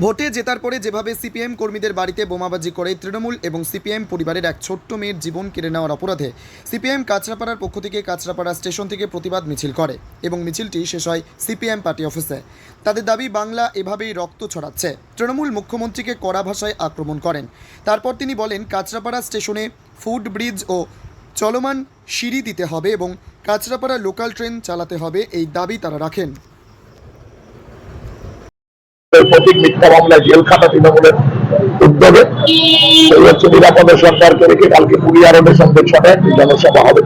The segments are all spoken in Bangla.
ভোটে জেতার পরে যেভাবে সিপিএম কর্মীদের বাড়িতে বোমাবাজি করে তৃণমূল এবং সিপিএম পরিবারের এক ছোট্ট মেয়ের জীবন কেড়ে নেওয়ার অপরাধে, সিপিএম কাঁচরাপাড়ার পক্ষ থেকে কাঁচরাপাড়া স্টেশন থেকে প্রতিবাদ মিছিল করে এবং মিছিলটি শেষ হয় সিপিএম পার্টি অফিসে। তাদের দাবি, বাংলা এভাবেই রক্ত ছড়াচ্ছে। তৃণমূল মুখ্যমন্ত্রীকে কড়া ভাষায় আক্রমণ করেন। তারপর তিনি বলেন, কাঁচরাপাড়া স্টেশনে ফুড ব্রিজ ও চলমান সিঁড়ি দিতে হবে এবং কাঁচরাপাড়া লোকাল ট্রেন চালাতে হবে, এই দাবি তারা রাখেন। প্রতীক মিথ্যা মামলায় জেল খাটা তৃণমূলের উদ্যোগে। সেই হচ্ছে নিরাপদে সরকারকে রেখে কালকে পুরিয়া রোডে সন্ধ্যে একটি জনসভা হবে।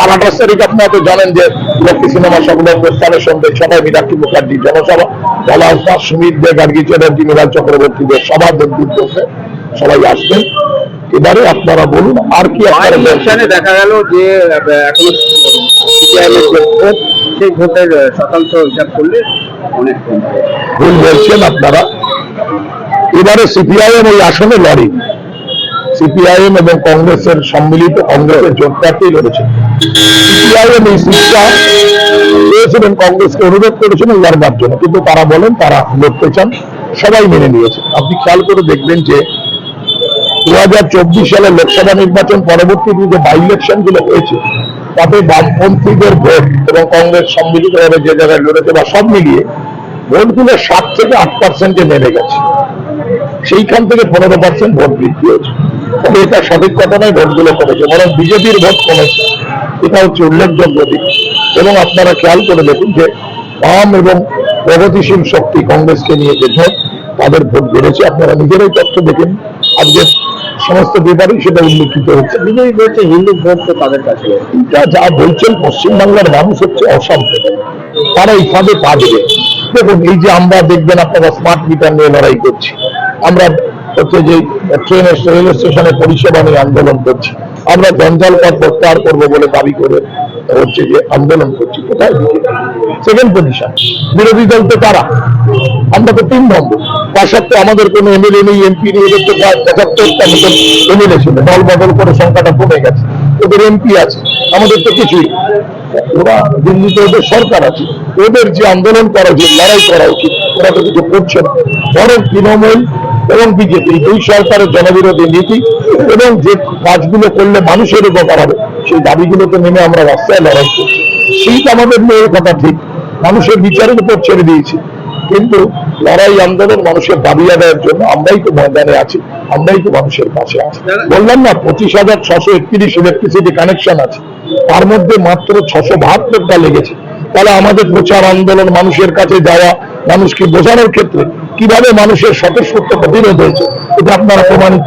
আর আঠাশ তারিখ আপনারা তো জানেন যে লক্ষ্মী সিনেমা সকলের প্রস্থানে সন্ধ্যে ছটায় মীনাক্ষী মুখার্জি জনসভা। পলাশ দাস সুমিত দে গার্গী চ্যাটার্জি মিরাজ চক্রবর্তীদের সভা দেখতে সবাই আসবেন। এবারে আপনারা বলুন আর কি আপনারা ইলেকশনে দেখা গেল যে এখনও সেই ভোটের শতাংশ হিসাব করলে ভুল বলছেন আপনারা। এবারে সিপিআইএম ওই আসনে লড়ে। সিপিআইএম এবং কংগ্রেসের সম্মিলিত কংগ্রেসের জোট প্রার্থী লড়েছে। সিপিআইএম এই সিটটা এবং কংগ্রেসকে অনুরোধ করেছিলেন লড়বার জন্য। কিন্তু তারা বলেন তারা লড়তে চান। সবাই মেনে নিয়েছে। আপনি খেয়াল করে দেখবেন যে দু হাজার লোকসভা নির্বাচন পরবর্তী যে বাই ইলেকশনগুলো হয়েছে, তাতে বামপন্থীদের ভোট এবং কংগ্রেস সম্মিলিতভাবে যে জায়গায় লড়েছে বা সব মিলিয়ে, ভোটগুলো সাত থেকে আট পার্সেন্টে নেমে গেছে। সেইখান থেকে পনেরো পার্সেন্ট ভোট বৃদ্ধি হয়েছে। তবে এটা সঠিক কথা নয়, ভোটগুলো কমেছে, বরং বিজেপির ভোট কমেছে। এটা হচ্ছে উল্লেখযোগ্য দিক। এবং আপনারা খেয়াল করে দেখুন যে বাম এবং প্রগতিশীল শক্তি কংগ্রেসকে নিয়ে যে ভোট তাদের ভোট বেড়েছে আপনারা নিজেরাই তথ্য দেখেন। আজকে সমস্ত পেপারেই সেটা উল্লেখিত হচ্ছে। বিজেপি বলছে হিন্দু ভোট তো তাদের কাছে। এটা যা বলছেন পশ্চিমবাংলার মানুষ হচ্ছে অসভ্য তারা এই ফাঁদে পা দেবে। দেখুন এই যে আমরা দেখবেন আপনারা স্মার্ট মিটার নিয়ে লড়াই করছি। আমরা হচ্ছে যে ট্রেন রেল স্টেশনে পরিষেবা নিয়ে আন্দোলন করছি। আমরা জঞ্জাল পথ প্রত্যাহার করব বলে দাবি করে হচ্ছে যে আন্দোলন করছি। কোথায়? সেকেন্ড পজিশন বিরোধী দল তো তারা। আমরা তো তিন নম্বর তার সত্ত্বেও আমাদের কোনো এমএলএ নেই, এমপি নেই, এদের তো পঁচাত্তরটা মতন এমএলএ ছিল। দল বদল করে সংখ্যাটা কমে গেছে। ওদের এমপি আছে। আমাদের তো কিছুই ওরা দিল্লিতে ওদের সরকার আছে। ওদের যে আন্দোলন করা উচিত, লড়াই করা উচিত, ওরা তো কিছু করছে না। বরং তৃণমূল এবং বিজেপি দুই সরকারের জনবিরোধী নীতি এবং যে কাজগুলো করলে মানুষের উপকার হবে, সেই দাবিগুলোকে নেমে আমরা রাস্তায় লড়াই করছি। সেইটা আমাদের মেয়ের কথা ঠিক। মানুষের বিচারের উপর ছেড়ে দিয়েছি। কিন্তু লড়াই আন্দোলন মানুষের দাবি আদায়ের জন্য আমরাই তো ময়দানে আছি আমরাই তো মানুষের পাশে আছি। বললাম না পঁচিশ হাজার ছশো একত্রিশ ইলেকট্রিসিটি কানেকশন আছে। তার মধ্যে মাত্র ছশো বাহাত্তরটা লেগেছে। তাহলে আমাদের প্রচার আন্দোলন মানুষের কাছে যাওয়া মানুষকে বোঝানোর ক্ষেত্রে কীভাবে মানুষের স্বতঃস্ফূর্ত প্রতিরোধ হয়েছে এটা আপনারা প্রমাণিত।